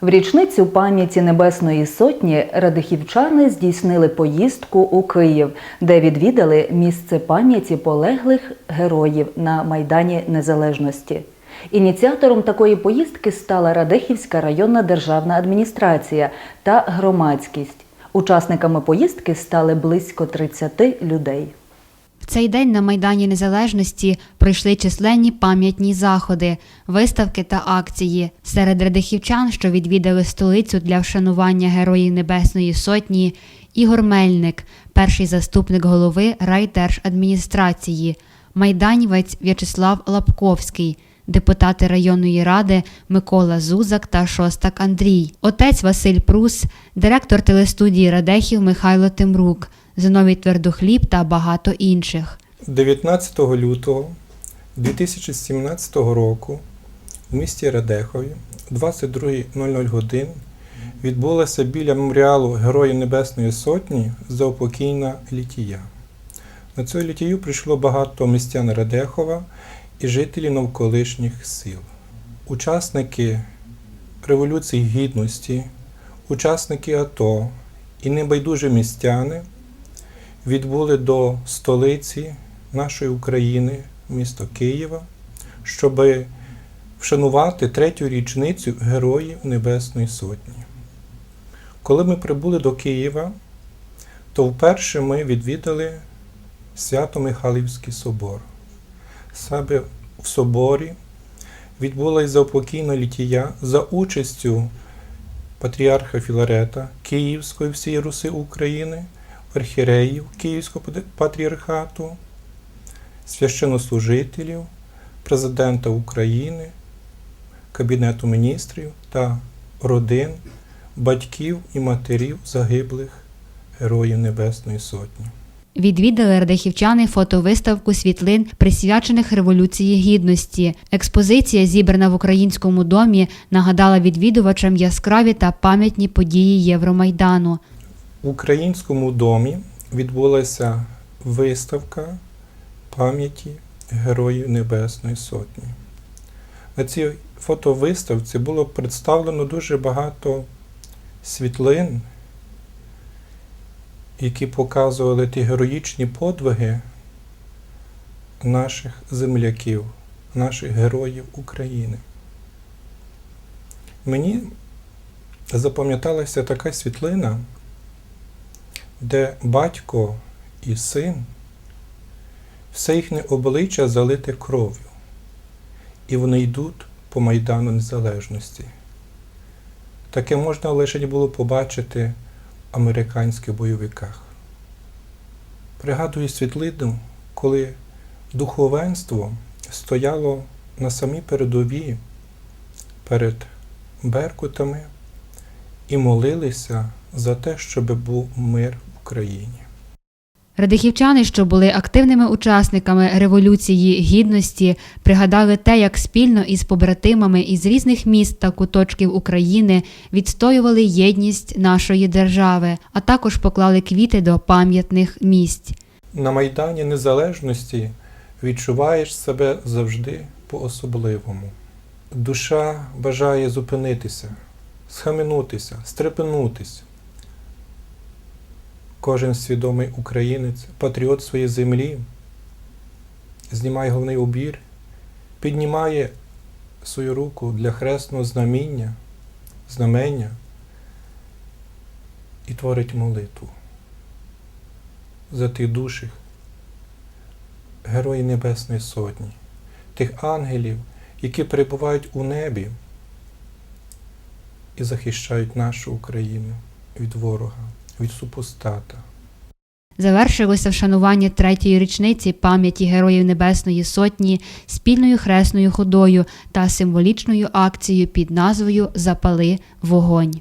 В річницю пам'яті Небесної Сотні радихівчани здійснили поїздку у Київ, де відвідали місце пам'яті полеглих героїв на Майдані Незалежності. Ініціатором такої поїздки стала Радехівська районна державна адміністрація та громадськість. Учасниками поїздки стали близько 30 людей. В цей день на Майдані Незалежності пройшли численні пам'ятні заходи, виставки та акції. Серед радихівчан, що відвідали столицю для вшанування Героїв Небесної Сотні, Ігор Мельник, перший заступник голови райдержадміністрації, майданівець В'ячеслав Лапковський, депутати районної ради Микола Зузак та Шостак Андрій, отець Василь Прус, директор телестудії Радехів Михайло Тимрук, Зиновій Твердохліб та багато інших. 19 лютого 2017 року в місті Радехові о 22.00 годин відбулася біля меморіалу Героїв Небесної Сотні заупокійна літія. На цю літію прийшло багато містян Радехова і жителів навколишніх сіл. Учасники Революції Гідності, учасники АТО і небайдужі містяни відбули до столиці нашої України, місто Києва, щоб вшанувати третю річницю Героїв Небесної Сотні. Коли ми прибули до Києва, то вперше ми відвідали Свято-Михайлівський собор. Саме в соборі відбулася заупокійна літія за участю патріарха Філарета Київської всієї Руси України, архіреїв Київського патріархату, священнослужителів, президента України, Кабінету міністрів та родин, батьків і матерів загиблих Героїв Небесної Сотні. Відвідали радихівчани фотовиставку світлин, присвячених Революції Гідності. Експозиція, зібрана в українському домі, нагадала відвідувачам яскраві та пам'ятні події Євромайдану. В українському домі відбулася виставка пам'яті Героїв Небесної Сотні. На цій фотовиставці було представлено дуже багато світлин, які показували ті героїчні подвиги наших земляків, наших героїв України. Мені запам'яталася така світлина, де батько і син, все їхнє обличчя залите кров'ю, і вони йдуть по Майдану Незалежності. Таке можна лише було побачити в американських бойовиках. Пригадую світлину, коли духовенство стояло на самій передовій перед беркутами і молилися за те, щоб був мир в Україні. Радихівчани, що були активними учасниками Революції Гідності, пригадали те, як спільно із побратимами із різних міст та куточків України відстоювали єдність нашої держави, а також поклали квіти до пам'ятних місць. На Майдані Незалежності відчуваєш себе завжди по-особливому. Душа бажає зупинитися, схаменутися, стрепенутися. Кожен свідомий українець, патріот своєї землі, знімає головний убір, піднімає свою руку для хресного знаміння, знамення і творить молитву за тих душих, Герої Небесної Сотні, тих ангелів, які перебувають у небі і захищають нашу Україну від ворога, від супостата. Завершилося вшанування третьої річниці пам'яті Героїв Небесної Сотні спільною хресною ходою та символічною акцією під назвою Запали вогонь.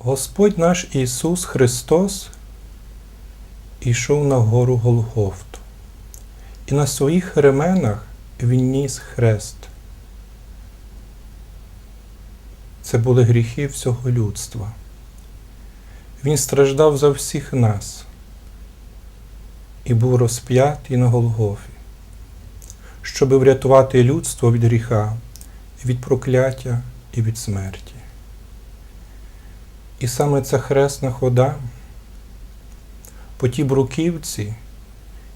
Господь наш Ісус Христос ішов на гору Голгофту, і на своїх ременах Він ніс хрест. Це були гріхи всього людства. Він страждав за всіх нас і був розп'ятий на Голгофі, щоб врятувати людство від гріха, від прокляття і від смерті. І саме ця хресна хода по тій бруківці,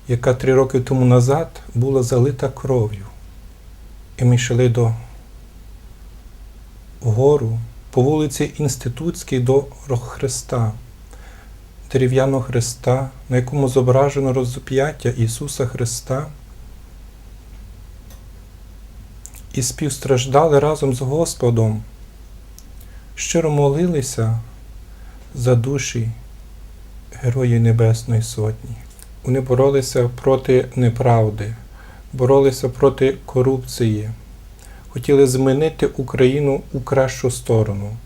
яка три роки тому назад була залита кров'ю. І ми йшли до вгору по вулиці Інститутській до Христа, дерев'яного Христа, на якому зображено розп'яття Ісуса Христа. І співстраждали разом з Господом, щиро молилися за душі Героїв Небесної Сотні. Вони боролися проти неправди, боролися проти корупції, хотіли змінити Україну у кращу сторону.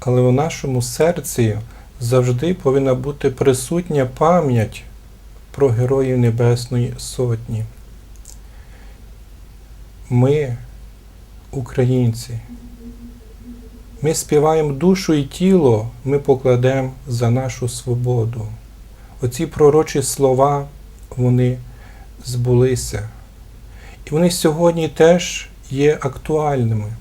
Але в нашому серці завжди повинна бути присутня пам'ять про Героїв Небесної Сотні. Ми, українці, ми співаємо душу і тіло, ми покладемо за нашу свободу. Оці пророчі слова, вони збулися. І вони сьогодні теж є актуальними.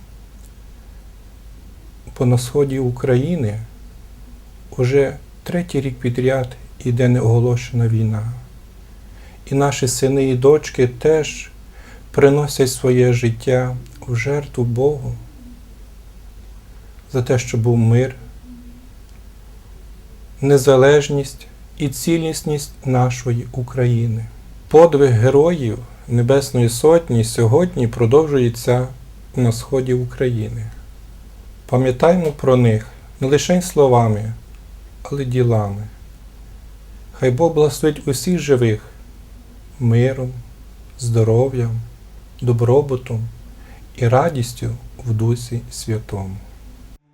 Бо на сході України уже третій рік підряд іде неоголошена війна. І наші сини і дочки теж приносять своє життя в жертву Богу за те, щоб був мир, незалежність і цілісність нашої України. Подвиг героїв Небесної Сотні сьогодні продовжується на сході України. Пам'ятаймо про них не лише словами, але ділами. Хай Бог благословить усіх живих миром, здоров'ям, добробутом і радістю в Дусі Святому.